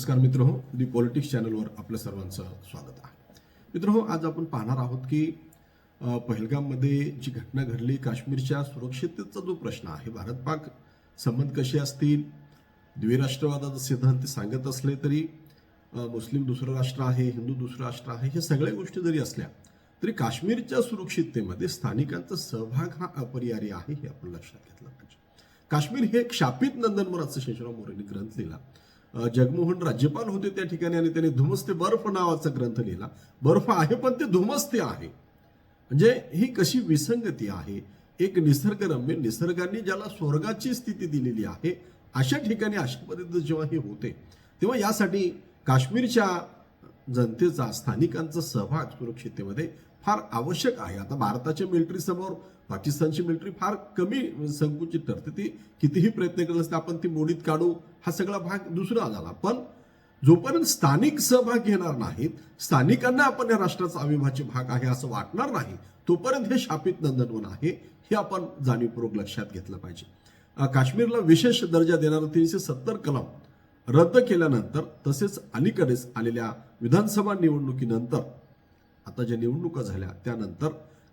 नमस्कार मित्र हो दी पॉलिटिक्स चॅनलवर आपल्या सर्वांचं स्वागत आहे. मित्र हो आज आपण पाहणार आहोत की पहलगाममध्ये जी घटना घडली काश्मीरच्या सुरक्षिततेचा जो प्रश्न आहे भारत पाक संबंध कसे असतील द्विराष्ट्रवादाचा सिद्धांत सांगत असले तरी मुस्लिम दुसरं राष्ट्र आहे हिंदू दुसरं राष्ट्र आहे हे सगळ्या गोष्टी जरी असल्या तरी काश्मीरच्या सुरक्षिततेमध्ये स्थानिकांचा सहभाग हा अपरिहार्य आहे हे आपण लक्षात घेतलं पाहिजे. काश्मीर हे एक शापित नंदनवर असं शेषराव मोरेंनी ग्रंथ लिहिला. जगमोहन राज्यपाल होते त्या ठिकाणी आणि त्यांनी धुमस्ते बर्फ नावाचा ग्रंथ लिहिला. बर्फ आहे पण ते धुमस्ते आहे. म्हणजे ही कशी विसंगती आहे? एक निसर्गरम्य निसर्गाने ज्याला स्वर्गाची स्थिती दिलेली आहे अशा ठिकाणी अशा पद्धतीचं जेव्हा हे होते तेव्हा यासाठी काश्मीरच्या जनतेचा स्थानिकांचा सहभाग सुरक्षिततेमध्ये फार आवश्यक आहे. आता भारताच्या मिलिटरी समोर पाकिस्तानची मिलिटरी फार कमी संकुचित ठरते. ती कितीही प्रयत्न करत असते आपण ती मोडीत काढू हा सगळा भाग दुसरा झाला. पण जोपर्यंत स्थानिक सहभाग घेणार नाहीत स्थानिकांना आपण या राष्ट्राचा अविभाज्य भाग आहे असं वाटणार नाही तोपर्यंत हे शापित नंदनवन आहे हे आपण जाणीवपूर्वक लक्षात घेतलं पाहिजे. काश्मीरला विशेष दर्जा देणारं तीनशे सत्तर कलम रद्द केल्यानंतर तसेच अलीकडेच आलेल्या विधानसभा निवडणुकीनंतर आता ज्या निवडणुका झाल्या त्यानंतर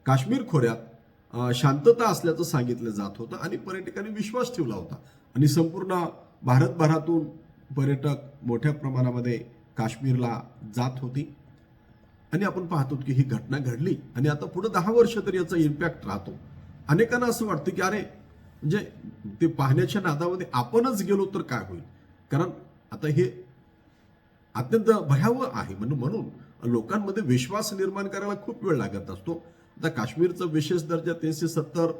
काश्मीर खोऱ्यात शांतता असल्याचं सांगितलं जात होतं आणि पर्यटकांनी विश्वास ठेवला होता. आणि संपूर्ण भारतभरातून पर्यटक मोठ्या प्रमाणामध्ये काश्मीरला जात होती. आणि आपण पाहतो की ही घटना घडली आणि आता पुढे दहा वर्ष तरी याचा इम्पॅक्ट राहतो. अनेकांना असं वाटतं की अरे म्हणजे ते पाहण्याच्या नादामध्ये आपणच गेलो तर काय होईल? कारण आता हे अत्यंत भयावह आहे. म्हणून म्हणून लोकांमध्ये विश्वास निर्माण करायला खूप वेळ लागत असतो. आता काश्मीरचं विशेष दर्जा तीनशे सत्तर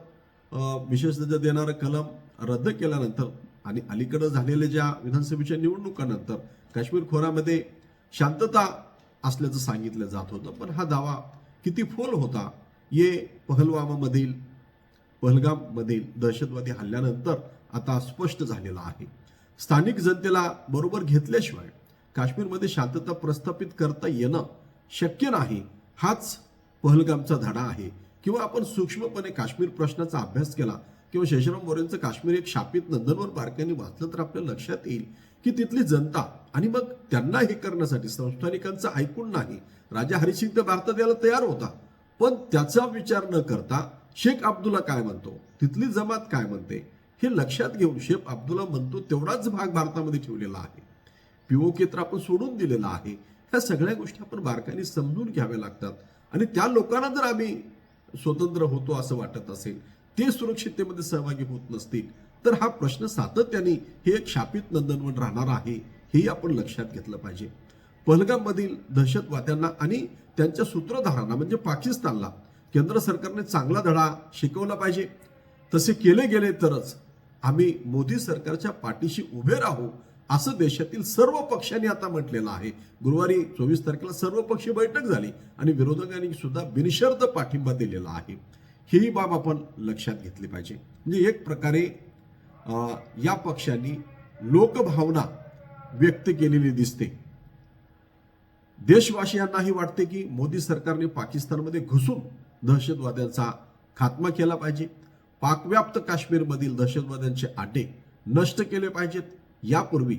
विशेष दर्जा देणारा कलम रद्द केल्यानंतर आणि अलीकडं झालेल्या ज्या विधानसभेच्या निवडणुकानंतर काश्मीर खोऱ्यामध्ये शांतता असल्याचं सांगितलं जात होतं. पण हा दावा किती फोल होता ये पहलवामामधील पहलगाममधील दहशतवादी हल्ल्यानंतर आता स्पष्ट झालेला आहे. स्थानिक जनतेला बरोबर घेतल्याशिवाय काश्मीरमध्ये शांतता प्रस्थापित करता येणं शक्य नाही हाच पहलगामचा धडा आहे. किंवा आपण सूक्ष्मपणे काश्मीर प्रश्नाचा अभ्यास केला किंवा शेषराम मोरेंचं काश्मीर एक शापित नंदनवर बारकाने वाचलं तर आपल्या लक्षात येईल की तिथली जनता आणि मग त्यांना हे करण्यासाठी संस्थानिकांचं ऐकून नाही. राजा हरिसिंग तर भारतात यायला तयार होता. पण त्याचा विचार न करता शेख अब्दुल्ला काय म्हणतो? तिथली जमात काय म्हणते? हे लक्षात घेऊन शेख अब्दुल्ला म्हणतो तेवढाच भाग भारतामध्ये ठेवलेला आहे. पीओके तर आपण सोडून दिलेला आहे. ह्या सगळ्या गोष्टी आपण बारकाईने समजून घ्याव्या लागतात. आणि त्या लोकांना जर आम्ही स्वतंत्र होतो असं वाटत असेल ते सुरक्षिततेमध्ये सहभागी होत नसतील तर हा प्रश्न सातत्याने हे एक शापित नंदनवन राहणार आहे हे आपण लक्षात घेतलं पाहिजे. पहलगाममधील दहशतवाद्यांना आणि त्यांच्या सूत्रधारांना म्हणजे पाकिस्तानला केंद्र सरकारने चांगला धडा शिकवला पाहिजे. तसे केले गेले तरच आम्ही मोदी सरकारच्या पाठीशी उभे राहू असं देशातील सर्व पक्षांनी आता म्हटलेलं आहे. गुरुवारी चोवीस तारखेला सर्व पक्षी बैठक झाली आणि विरोधकांनी सुद्धा बिनशर्त पाठिंबा दिलेला आहे. ही बाब आपण लक्षात घेतली पाहिजे. म्हणजे एक प्रकारे या पक्षांनी लोकभावना व्यक्त केलेली दिसते. देशवासियांनाही वाटते की मोदी सरकारने पाकिस्तानमध्ये घुसून दहशतवाद्यांचा खात्मा केला पाहिजे. पाकव्याप्त काश्मीरमधील दहशतवाद्यांचे आटे नष्ट केले पाहिजेत. यापूर्वी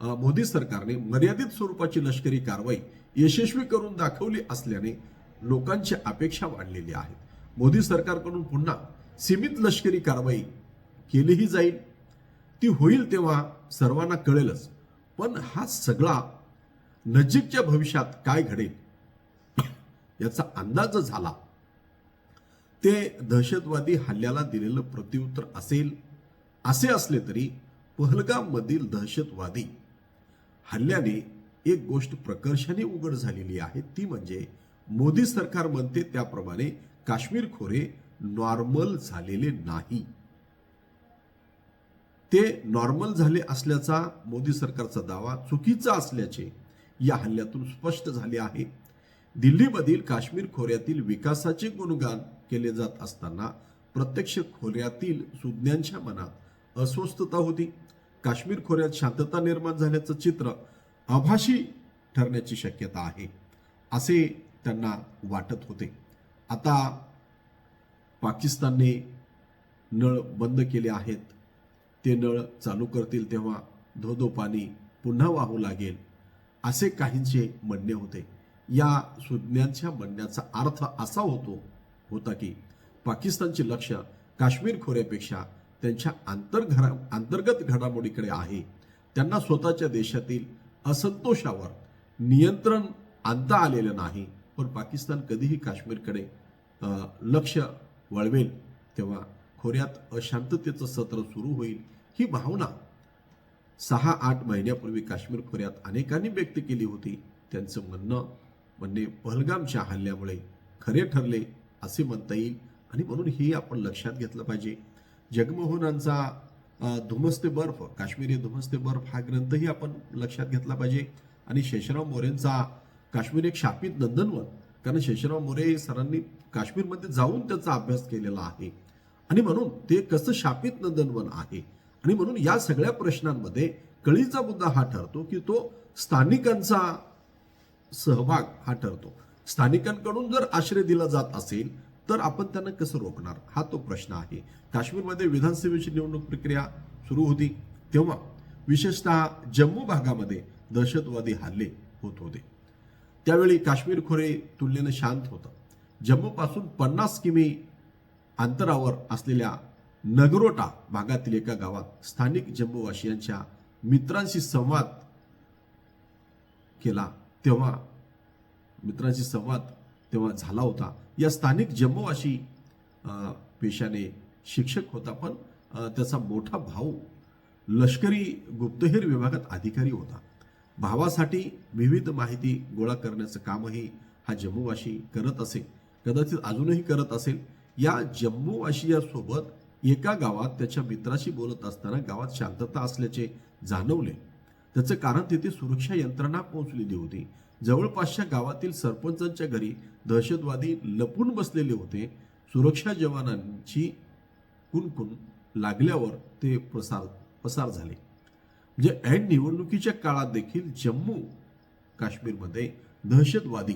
मोदी सरकारने मर्यादित स्वरूपाची लष्करी कारवाई यशस्वी करून दाखवली असल्याने लोकांची अपेक्षा वाढलेली आहेत. मोदी सरकारकडून पुन्हा सीमित लष्करी कारवाई केलीही जाईल. ती होईल तेव्हा सर्वांना कळेलच पण हा सगळा नजीकच्या भविष्यात काय घडेल याचा अंदाज झाला. ते दहशतवादी हल्ल्याला दिलेलं प्रत्युत्तर असेल असे असले तरी पहलगाममधील दहशतवादी हल्ल्याने एक गोष्ट प्रकर्षाने उघड झालेली आहे ती म्हणजे मोदी सरकार म्हणते त्याप्रमाणे काश्मीर खोरे नॉर्मल झालेले नाही. ते नॉर्मल झाले असल्याचा मोदी सरकारचा दावा चुकीचा असल्याचे या हल्ल्यातून स्पष्ट झाले आहे. दिल्लीमधील काश्मीर खोऱ्यातील विकासाचे गुणगान केले जात असताना प्रत्यक्ष खोऱ्यातील सुज्ञांच्या मनात अस्वस्थता होती. काश्मीर खोऱ्यात शांतता निर्माण झाल्याचं चित्र आभाशी ठरण्याची शक्यता आहे असे त्यांना वाटत होते. आता पाकिस्तानने नळ बंद केले आहेत. ते नळ चालू करतील तेव्हा धोधो पाणी पुन्हा वाहू लागेल असे काहींचे म्हणणे होते. या सुज्ञांच्या म्हणण्याचा अर्थ असा होतो होता की पाकिस्तानचे लक्ष काश्मीर खोऱ्यापेक्षा त्यांच्या आंतरघरा अंतर्गत घडामोडीकडे आहे. त्यांना स्वतःच्या देशातील असंतोषावर नियंत्रण आणता आलेलं नाही. पण पाकिस्तान कधीही काश्मीरकडे लक्ष वळवेल तेव्हा खोऱ्यात अशांततेचं सत्र सुरू होईल. ही भावना सहा आठ महिन्यापूर्वी काश्मीर खोऱ्यात अनेकांनी व्यक्त केली होती. त्यांचं म्हणणं म्हणणे पहलगामच्या हल्ल्यामुळे खरे ठरले असे म्हणता येईल आणि म्हणून हे आपण लक्षात घेतलं पाहिजे. जगमोहनांचा धुमस्ते बर्फ काश्मीरी धुमस्ते बर्फ हा ग्रंथही आपण लक्षात घेतला पाहिजे. आणि शेषराव मोरेंचा काश्मीर एक शापित नंदनवन कारण शेषराव मोरे सरांनी काश्मीरमध्ये जाऊन त्याचा अभ्यास केलेला आहे. आणि म्हणून ते कसं शापित नंदनवन आहे? आणि म्हणून या सगळ्या प्रश्नांमध्ये कळीचा मुद्दा हा ठरतो की तो स्थानिकांचा सहभाग हा ठरतो. स्थानिकांकडून जर आश्रय दिला जात असेल तर आपण त्यांना कसं रोखणार? हा तो प्रश्न आहे. काश्मीरमध्ये विधानसभेची निवडणूक प्रक्रिया सुरू होती तेव्हा विशेषतः जम्मू भागामध्ये दहशतवादी हल्ले होत होते. त्यावेळी काश्मीर खोरे तुलनेनं शांत होतं. जम्मूपासून पन्नास किमी अंतरावर असलेल्या नगरोटा भागातील एका गावात स्थानिक जम्मूवासियांच्या मित्रांशी संवाद केला. तेव्हा मित्रांशी संवाद तेव्हा झाला होता. या स्थानिक जम्मूवासी पेशाने शिक्षक होता पण त्याचा मोठा भाऊ लष्करी गुप्तहेर विभागात अधिकारी होता. भावासाठी विविध माहिती गोळा करण्याचं कामही हा जम्मूवासी करत असे कदाचित अजूनही करत असेल. या जम्मूवासियासोबत एका गावात त्याच्या मित्राशी बोलत असताना गावात शांतता असल्याचे जाणवले. त्याचं कारण तिथे सुरक्षा यंत्रणा पोहोचलेली होती. जवळपासच्या गावातील सरपंचांच्या घरी दहशतवादी लपून बसलेले होते. सुरक्षा जवानांची कुणकुण लागल्यावर ते प्रसार पसार झाले. म्हणजे ऐन निवडणुकीच्या काळात देखील जम्मू काश्मीरमध्ये दहशतवादी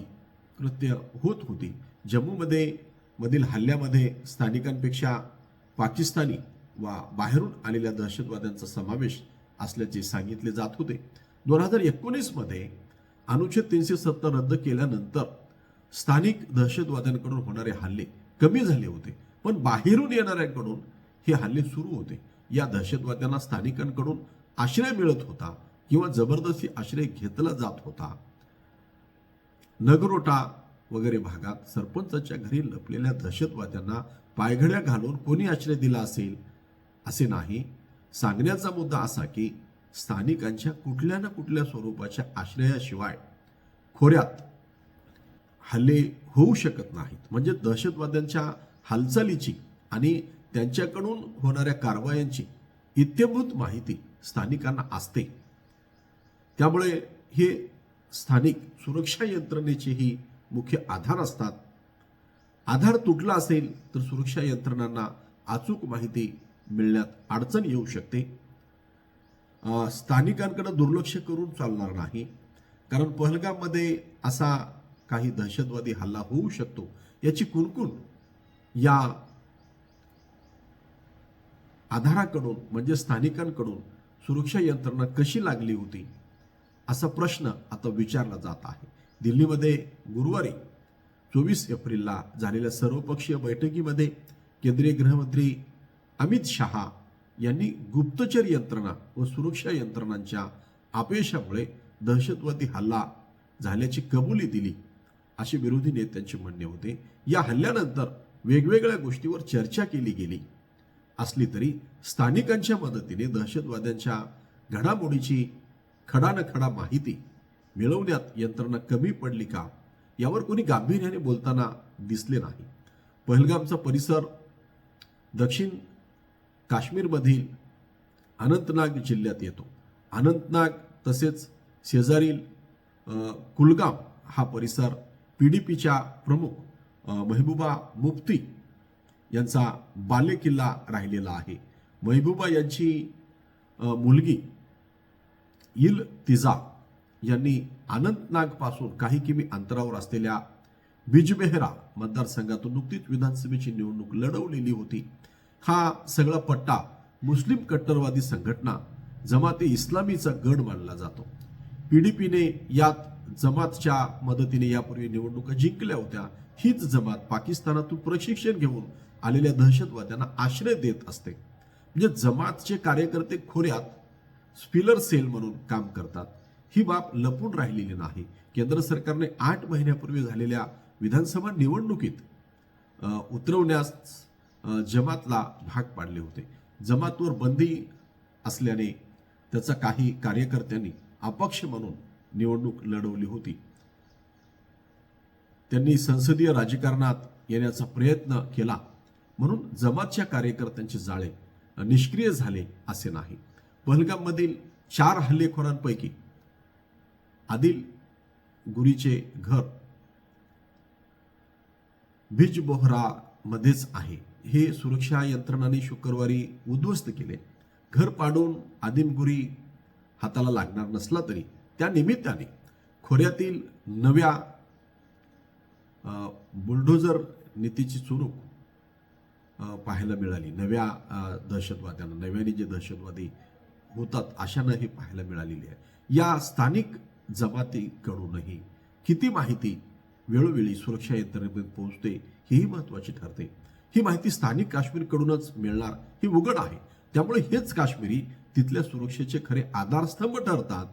कृत्य होत होती. जम्मूमध्ये मधील हल्ल्यामध्ये स्थानिकांपेक्षा पाकिस्तानी वा बाहेरून आलेल्या दहशतवाद्यांचा समावेश असल्याचे सांगितले जात होते. दोन हजार एकोणीसमध्ये अनुच्छेद तीनशे सत्तर रद्द केल्यानंतर स्थानिक दहशतवाद्यांकडून होणारे हल्ले कमी झाले होते. पण बाहेरून येणाऱ्यांकडून हे हल्ले सुरू होते. या दहशतवाद्यांना स्थानिकांकडून आश्रय मिळत होता किंवा जबरदस्ती आश्रय घेतला जात होता. नगरोटा वगैरे भागात सरपंचाच्या घरी लपलेल्या दहशतवाद्यांना पायघड्या घालून कोणी आश्रय दिला असेल? असे नाही. सांगण्याचा मुद्दा असा की स्थानिकांच्या कुठल्या ना कुठल्या स्वरूपाच्या आश्रयाशिवाय खोऱ्यात हल्ले होऊ शकत नाहीत. म्हणजे दहशतवाद्यांच्या हालचालीची आणि त्यांच्याकडून होणाऱ्या कारवायांची इत्यभूत माहिती स्थानिकांना असते. त्यामुळे हे स्थानिक सुरक्षा यंत्रणेचेही मुख्य आधार असतात. आधार तुटला असेल तर सुरक्षा यंत्रणांना अचूक माहिती मिळण्यात अडचण येऊ शकते. स्थानिकांकडे दुर्लक्ष करून चालणार नाही. कारण पहलगाममध्ये असा काही दहशतवादी हल्ला होऊ शकतो. याची कुणकुण या आधाराकडून म्हणजे स्थानिकांकडून सुरक्षा यंत्रणा कशी लागली होती असा प्रश्न आता विचारला जात आहे. दिल्लीमध्ये गुरुवारी चोवीस एप्रिलला झालेल्या सर्वपक्षीय बैठकीमध्ये केंद्रीय गृहमंत्री अमित शहा यांनी गुप्तचर यंत्रणा व सुरक्षा यंत्रणांच्या अपयशामुळे दहशतवादी हल्ला झाल्याची कबुली दिली. असे विरोधी नेत्यांचे म्हणणे होते या हल्ल्यानंतर वेगवेगळ्या गोष्टीवर चर्चा केली गेली. असली तरी स्थानिकांच्या मदतीने दहशतवाद्यांच्या घडामोडीची खडा खडा माहिती मिळवण्यात यंत्रणा कमी पडली का यावर कोणी गांभीर्याने बोलताना दिसले नाही. पहलगामचा परिसर दक्षिण काश्मीरमधील अनंतनाग जिल्ह्यात येतो. अनंतनाग तसेच शेजारील कुलगाम हा परिसर पी डी पीच्या प्रमुख महबूबा मुफ्ती यांचा बालेकिल्ला राहिलेला आहे. महबूबा यांची मुलगी इल तिजा यांनी अनंतनागपासून काही किमी अंतरावर असलेल्या बिजबेहरा मतदारसंघातून नुकतीच विधानसभेची निवडणूक लढवलेली होती. हा सगळा पट्टा मुस्लिम कट्टरवादी संघटना जमाते इस्लामीचा गड मानला जातो. पीडीपीने यात जमातच्या मदतीने यापूर्वी निवडणुका जिंकल्या होत्या. हीच जमात पाकिस्तानातून प्रशिक्षण घेऊन आलेल्या दहशतवाद्यांना आश्रय देत असते. म्हणजे जमातचे कार्यकर्ते खोऱ्यात स्पिलर सेल म्हणून काम करतात. ही बाब लपून राहिलेली नाही. केंद्र सरकारने आठ महिन्यापूर्वी झालेल्या विधानसभा निवडणुकीत उतरवण्यास जमातला भाग पाडले होते. जमातवर बंदी असल्याने त्याचा काही कार्यकर्त्यांनी अपक्ष म्हणून निवडणूक लढवली होती. त्यांनी संसदीय राजकारणात येण्याचा प्रयत्न केला. म्हणून जमातच्या कार्यकर्त्यांचे जाळे निष्क्रिय झाले असे नाही. पहलगाममधील चार हल्लेखोरांपैकी आदिल गुरीचे घर बिजबोहरामध्येच आहे. हे सुरक्षा यंत्रणांनी शुक्रवारी उद्ध्वस्त केले. घर पाडून आदिमगुरी हाताला लागणार नसला तरी त्या निमित्ताने खोऱ्यातील नव्या बुलडोजर नीतीची चुरूक पाहायला मिळाली. नव्या दहशतवाद्यांना नव्याने जे दहशतवादी होतात अशानं हे पाहायला मिळालेली आहे. या स्थानिक जमातीकडूनही किती माहिती वेळोवेळी सुरक्षा यंत्रणेपर्यंत पोहोचते हेही महत्त्वाची ठरते. ही माहिती स्थानिक काश्मीरकडूनच मिळणार. ही उघड आहे. त्यामुळे हेच काश्मीरी तिथल्या सुरक्षेचे खरे आधारस्तंभ ठरतात.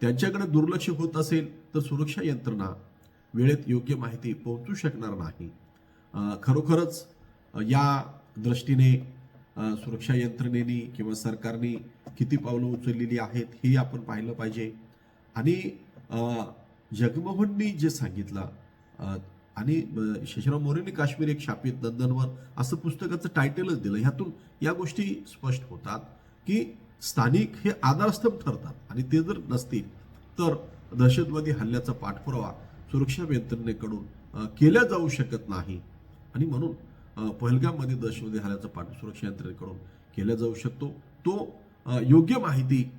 त्यांच्याकडे दुर्लक्ष होत असेल तर सुरक्षा यंत्रणा वेळेत योग्य माहिती पोहोचू शकणार नाही. खरोखरच या दृष्टीने सुरक्षा यंत्रणेने किंवा सरकारने किती पावलं उचललेली आहेत हे आपण पाहिलं पाहिजे. आणि जगमोहननी जे सांगितलं आणि अं, मोरेने काश्मीर एक शापित नंदनवन असं पुस्तकाचं टायटलच दिलं. ह्यातून या गोष्टी स्पष्ट होतात की स्थानिक हे आधारस्तंभ ठरतात आणि ते जर नसतील तर दहशतवादी हल्ल्याचा पाठपुरावा सुरक्षा यंत्रणेकडून केल्या केला जाऊ शकत नाही. आणि म्हणून पहलगाममध्ये दहशतवादी हल्ल्याचा पाठ सुरक्षा यंत्रणेकडून केला जाऊ शकतो. तो योग्य माहिती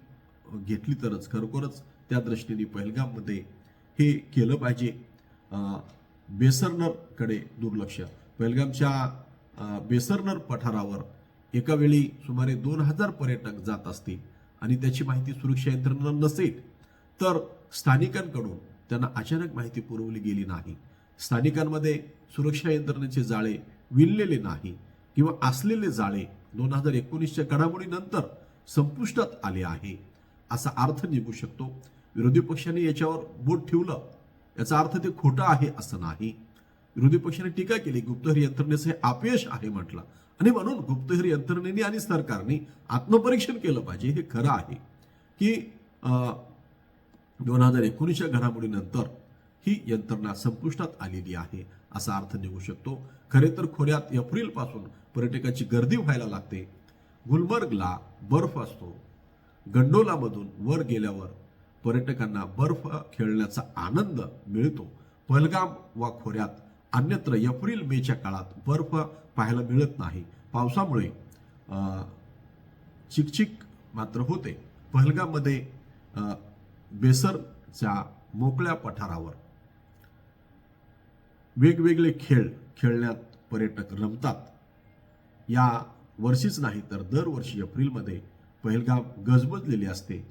घेतली तरच खरोखरच त्या दृष्टीने पहलगाममध्ये हे केलं पाहिजे. बेसरनरकडे दुर्लक्ष. पहलगामच्या बेसरनर पठारावर एका वेळी सुमारे दोन हजार पर्यटक जात असतील आणि त्याची माहिती सुरक्षा यंत्रणा नसेल तर स्थानिकांकडून त्यांना अचानक माहिती पुरवली गेली नाही. स्थानिकांमध्ये सुरक्षा यंत्रणेचे जाळे विणलेले नाही किंवा असलेले जाळे दोन हजार एकोणीसच्या घडामोडीनंतर संपुष्टात आले आहे असा अर्थ निघू शकतो. विरोधी पक्षाने याच्यावर बोट ठेवलं याचा अर्थ ते खोटं आहे असं नाही. विरोधी पक्षाने टीका केली गुप्तहेर यंत्रणेचं हे अपयश आहे म्हटलं. आणि म्हणून गुप्तहेर यंत्रणेने आणि सरकारने आत्मपरीक्षण केलं पाहिजे हे खरं आहे. की दोन हजार एकोणीसच्या घडामोडीनंतर ही यंत्रणा संपुष्टात आलेली आहे असा अर्थ निघू शकतो. खरे तर खोऱ्यात एप्रिलपासून पर्यटकाची गर्दी व्हायला लागते. गुलमर्गला बर्फ असतो. गंडोलामधून वर गेल्यावर पर्यटकांना बर्फ खेळण्याचा आनंद मिळतो. पहलगाम वा खोऱ्यात अन्यत्र एप्रिल मेच्या काळात बर्फ पाहायला मिळत नाही. पावसामुळे चिकचिक मात्र होते. पहलगाममध्ये बेसरच्या मोकळ्या पठारावर वेगवेगळे खेळ खेळण्यात पर्यटक रमतात. या वर्षीच नाही तर दरवर्षी एप्रिलमध्ये पहलगाम गजबजलेले असते.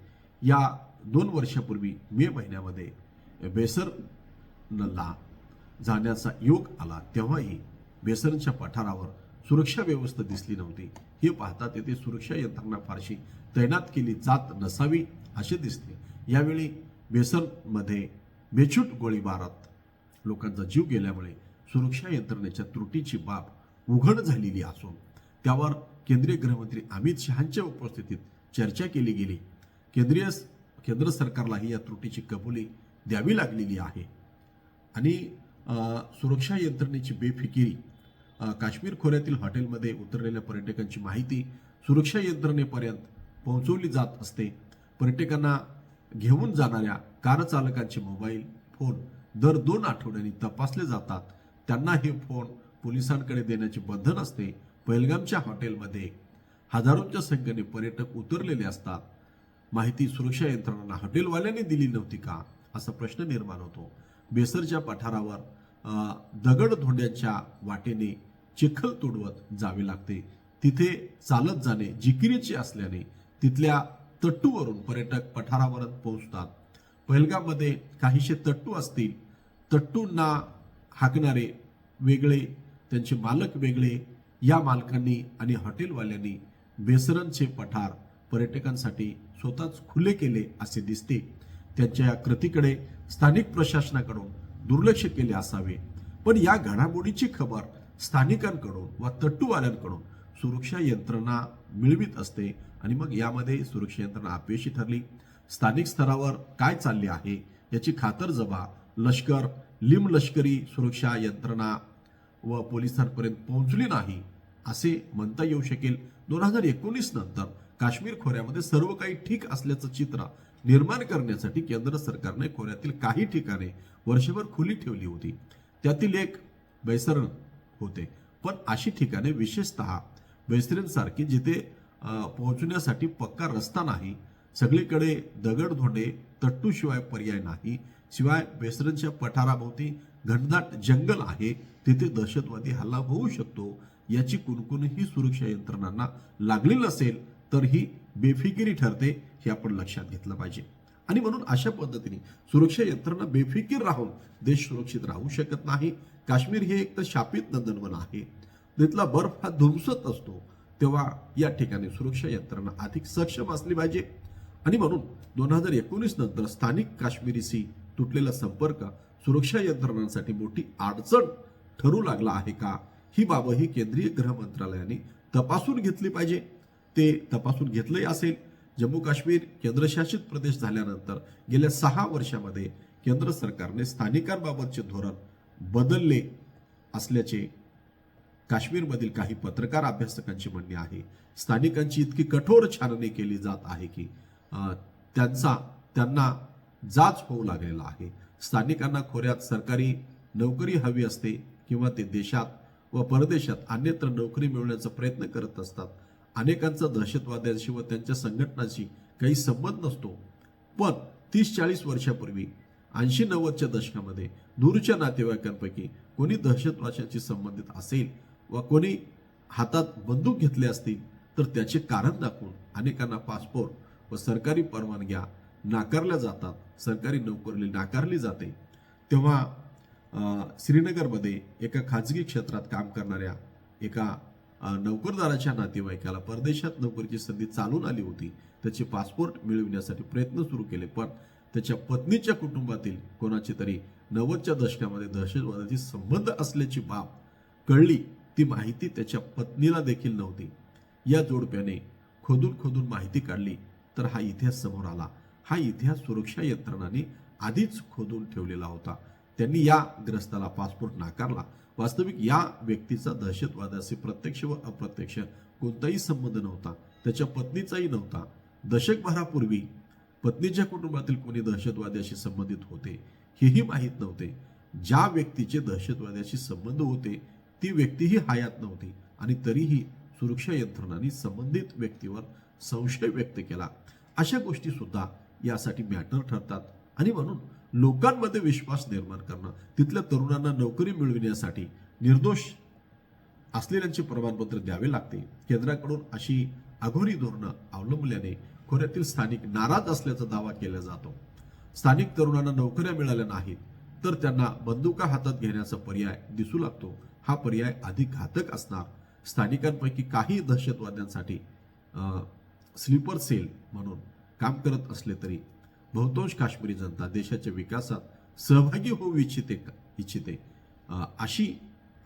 या दोन वर्षापूर्वी मे महिन्यामध्ये बेसरला जाण्याचा योग आला तेव्हाही बेसरच्या पठारावर सुरक्षा व्यवस्था दिसली नव्हती. हे पाहता तेथे सुरक्षा यंत्रणा फारशी तैनात केली जात नसावी असे दिसते यावेळी बेसरमध्ये बेछूट गोळीबारात लोकांचा जीव गेल्यामुळे सुरक्षा यंत्रणेच्या त्रुटीची बाब उघड झालेली असून त्यावर केंद्रीय गृहमंत्री अमित शहांच्या उपस्थितीत चर्चा केली गेली. केंद्रीय केंद्र सरकारलाही या त्रुटीची कबुली द्यावी लागलेली आहे. आणि सुरक्षा यंत्रणेची बेफिकिरी काश्मीर खोऱ्यातील हॉटेलमध्ये उतरलेल्या पर्यटकांची माहिती सुरक्षा यंत्रणेपर्यंत पोहोचवली जात असते. पर्यटकांना घेऊन जाणाऱ्या कार चालकांचे मोबाईल फोन दर दोन आठवड्यांनी तपासले जातात. त्यांना हे फोन पोलिसांकडे देण्याचे बंधन असते पहलगामच्या हॉटेलमध्ये हजारोंच्या संख्येने पर्यटक उतरलेले असतात. माहिती सुरक्षा यंत्रणांना हॉटेलवाल्यांनी दिली नव्हती का? असा प्रश्न निर्माण होतो. बेसरच्या पठारावर दगड दगडधोंड्याच्या वाटेने चिखल तुडवत जावे लागते. तिथे चालत जाणे जिकिरीचे असल्याने तिथल्या तट्टूवरून पर्यटक पठारावर पोहोचतात. पहलगाममध्ये काहीशे तट्टू असतील. तट्टूंना हाकणारे वेगळे त्यांचे मालक वेगळे. या मालकांनी आणि हॉटेलवाल्यांनी बेसरनचे पठार पर्यटकांसाठी स्वतःच खुले केले असे दिसते. त्यांच्या या कृतीकडे स्थानिक प्रशासनाकडून दुर्लक्ष केले असावे. पण या घडामोडीची खबर स्थानिकांकडून व तट्टूवाल्यांकडून सुरक्षा यंत्रणा मिळवित असते आणि मग यामध्ये सुरक्षा यंत्रणा अपयशी ठरली. स्थानिक स्तरावर काय चालले आहे याची खातरजमा लष्कर लिम लष्करी सुरक्षा यंत्रणा व पोलिसांपर्यंत पोहोचली नाही असे म्हणता येऊ शकेल. दोन हजार एकोणीस नंतर काश्मीर खोऱ्यामध्ये सर्व काही ठीक असल्याचं चित्र निर्माण करण्यासाठी केंद्र सरकारने खोऱ्यातील काही ठिकाणे वर्षभर खुली ठेवली होती. त्यातील एक बैसरण होते. पण अशी ठिकाणे विशेषतः बैसरींसारखी जिथे पोहोचण्यासाठी पक्का रस्ता नाही सगळीकडे दगडधोंडे तट्टूशिवाय पर्याय नाही शिवाय बेसरनच्या पठाराभोवती घनदाट जंगल आहे तिथे दहशतवादी हल्ला होऊ शकतो याची कुणकुणही सुरक्षा यंत्रणांना लागली नसेल तर ही बेफिकिरी ठरते हे आपण लक्षात घेतलं पाहिजे. आणि म्हणून अशा पद्धतीने सुरक्षा यंत्रणा बेफिकीर राहून देश सुरक्षित राहू शकत नाही. काश्मीर हे एक तर शापित नंदनवन आहे. तिथला बर्फ हा धुमसत असतो. तेव्हा या ठिकाणी सुरक्षा यंत्रणा अधिक सक्षम असली पाहिजे. आणि म्हणून दोन हजार एकोणीस नंतर स्थानिक काश्मीरीशी तुटलेला संपर्क सुरक्षा यंत्रणांसाठी मोठी अडचण ठरू लागला आहे का? ही बाबही केंद्रीय गृह मंत्रालयाने तपासून घेतली पाहिजे. ते तपासून घेतलंही असेल. जम्मू काश्मीर केंद्रशासित प्रदेश झाल्यानंतर गेल्या सहा वर्षामध्ये केंद्र सरकारने स्थानिकांबाबतचे धोरण बदलले असल्याचे काश्मीरमधील काही पत्रकार अभ्यासकांची म्हणणे आहे. स्थानिकांची इतकी कठोर छाननी केली जात आहे की त्यांचा त्यांना जाच होऊ लागलेला आहे. स्थानिकांना खोऱ्यात सरकारी नोकरी हवी असते किंवा ते देशात व परदेशात अन्यत्र नोकरी मिळवण्याचा प्रयत्न करत असतात. अनेकांचा दहशतवाद्यांशी व त्यांच्या संघटनांशी काही संबंध नसतो. पण तीस चाळीस वर्षापूर्वी ऐंशी नव्वदच्या दशकामध्ये दूरच्या नातेवाईकांपैकी कोणी दहशतवाद्यांशी संबंधित असेल व कोणी हातात बंदूक घेतले असतील तर त्याचे कारण दाखवून अनेकांना पासपोर्ट व सरकारी परवानग्या नाकारल्या जातात. सरकारी नोकरी नाकारली जाते. तेव्हा श्रीनगरमध्ये एका खाजगी क्षेत्रात काम करणाऱ्या एका नोकरदाराच्या नातेवाईकाला परदेशात नोकरीची संधी चालून आली होती. त्याचे पासपोर्ट मिळविण्यासाठी प्रयत्न सुरू केले पण त्याच्या पत्नीच्या कुटुंबातील कोणाची तरी नव्वदच्या दशकामध्ये दहशतवादाची संबंध असल्याची बाब कळली ती माहिती त्याच्या पत्नीला देखील नव्हती. या जोडप्याने खोदून खोदून माहिती काढली तर हा इतिहास समोर आला. हा इतिहास सुरक्षा यंत्रणांनी आधीच खोदून ठेवलेला होता. त्यांनी या ग्रस्ताला पासपोर्ट नाकारला. वास्तविक या व्यक्तीचा दहशतवादाशी प्रत्यक्ष व अप्रत्यक्ष कोणताही संबंध नव्हता. त्याच्या पत्नीचाही नव्हता. दशकभरापूर्वी पत्नीच्या कुटुंबातील कोणी दहशतवाद्याशी संबंधित होते हेही माहीत नव्हते. ज्या व्यक्तीचे दहशतवाद्याशी संबंध होते ती व्यक्तीही हयात नव्हती आणि तरीही सुरक्षा यंत्रणांनी संबंधित व्यक्तीवर संशय व्यक्त केला. अशा गोष्टी सुद्धा यासाठी मॅटर ठरतात. आणि म्हणून लोकांमध्ये विश्वास निर्माण करणं तिथल्या तरुणांना नोकरी मिळविण्यासाठी निर्दोष असलेल्यांचे प्रमाणपत्र द्यावे लागते. केंद्राकडून अशी अघोरी धोरणं अवलंबल्याने खोऱ्यातील स्थानिक नाराज असल्याचा दावा केला जातो. स्थानिक तरुणांना नोकऱ्या मिळाल्या नाहीत तर त्यांना बंदुका हातात घेण्याचा पर्याय दिसू लागतो. हा पर्याय अधिक घातक असणार. स्थानिकांपैकी काही दहशतवाद्यांसाठी स्लीपर सेल म्हणून काम करत असले तरी बहुतांश काश्मीरी जनता देशाच्या विकासात सहभागी होऊ इच्छिते इच्छिते. अशी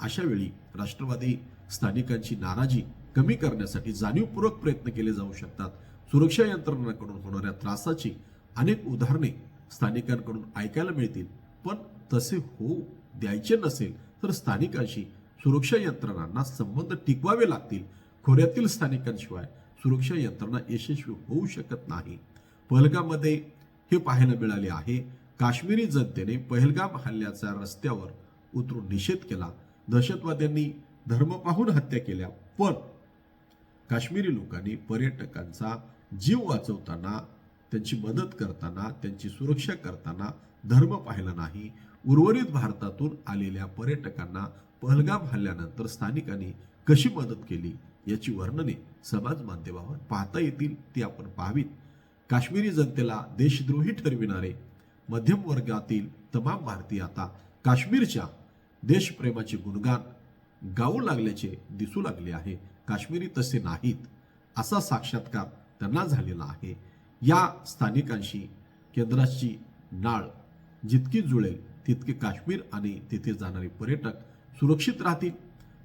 अशा वेळी राष्ट्रवादी स्थानिकांची नाराजी कमी करण्यासाठी जाणीवपूर्वक प्रयत्न केले जाऊ शकतात. सुरक्षा यंत्रणांकडून होणाऱ्या त्रासाची अनेक उदाहरणे स्थानिकांकडून ऐकायला मिळतील. पण तसे होऊ द्यायचे नसेल तर स्थानिकांशी सुरक्षा यंत्रणांना संबंध टिकवावे लागतील. खोऱ्यातील स्थानिकांशिवाय सुरक्षा यंत्रणा यशस्वी होऊ शकत नाही. पलगामध्ये हे पाहायला मिळाले आहे. काश्मीरी जनतेने पहलगाम हल्ल्याचा रस्त्यावर उतरून निषेध केला. दहशतवाद्यांनी धर्म पाहून हत्या केल्या. पण काश्मीरी लोकांनी पर्यटकांचा जीव वाचवताना त्यांची मदत करताना त्यांची सुरक्षा करताना धर्म पाहिला नाही. उर्वरित भारतातून आलेल्या पर्यटकांना पहलगाम हल्ल्यानंतर स्थानिकांनी कशी मदत केली याची वर्णने समाज माध्यमावर पाहता येतील ती आपण पाहावीत. काश्मीरी जनतेला देशद्रोही ठरविणारे मध्यम वर्गातील तमाम भारतीय आता काश्मीरच्या देशप्रेमाचे गुणगान गाऊ लागल्याचे दिसू लागले आहे. काश्मीरी तसे नाहीत असा साक्षात्कार त्यांना झालेला आहे. या स्थानिकांशी केंद्राची नाळ जितकी जुळेल तितके काश्मीर आणि तिथे जाणारे पर्यटक सुरक्षित राहतील.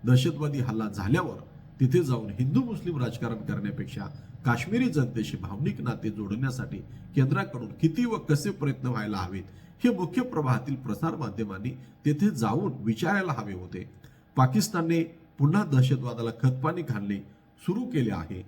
दहशतवादी हल्ला झाल्यावर तिथे जाऊन हिंदू मुस्लिम राजकारण करण्यापेक्षा काश्मीरी जनतेशी भावनिक नाते जोडण्यासाठी केंद्राकडून किती व कसे प्रयत्न व्हायला हवेत हे मुख्य प्रवाहातील प्रसार माध्यमांनी तेथे जाऊन विचारायला हवे होते. पाकिस्तानने पुन्हा दहशतवादाला खतपाणी घालणे सुरू केले आहे.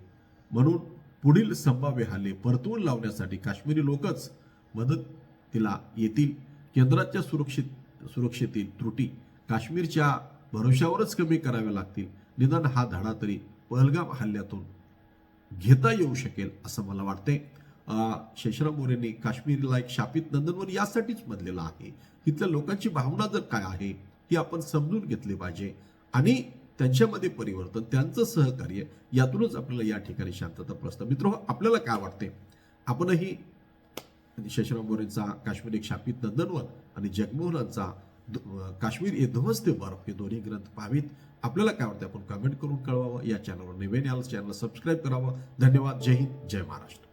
म्हणून पुढील संभाव्य हल्ले परतवून लावण्यासाठी काश्मीरी लोकच मदतीला येतील. केंद्राच्या सुरक्षित सुरक्षेतील त्रुटी काश्मीरच्या भरोशावरच कमी कराव्या लागतील. निदान हा धडा तरी पहलगाम हल्ल्यातून घेता येऊ शकेल असं मला वाटते अं, शेषराव मोरेंनी काश्मीरला एक शापित नंदनवन यासाठीच बनलेलं आहे. तिथल्या लोकांची भावना जर काय आहे ही आपण समजून घेतली पाहिजे आणि त्यांच्यामध्ये परिवर्तन त्यांचं सहकार्य यातूनच आपल्याला या ठिकाणी शांतता प्रस्त मित्र आपल्याला काय वाटते आपणही शेषराव मोरेंचा काश्मीर एक शापित नंदनवन आणि जगमोहनांचा काश्मीर ए ध्वस्ते बर्फ हे दोन्ही ग्रंथ पाहावीत. आपल्याला काय वाटतं आपण कमेंट करून कळवावं. या चॅनलवर नवीन याल चॅनल सबस्क्राईब करावं. धन्यवाद. जय हिंद. जय महाराष्ट्र.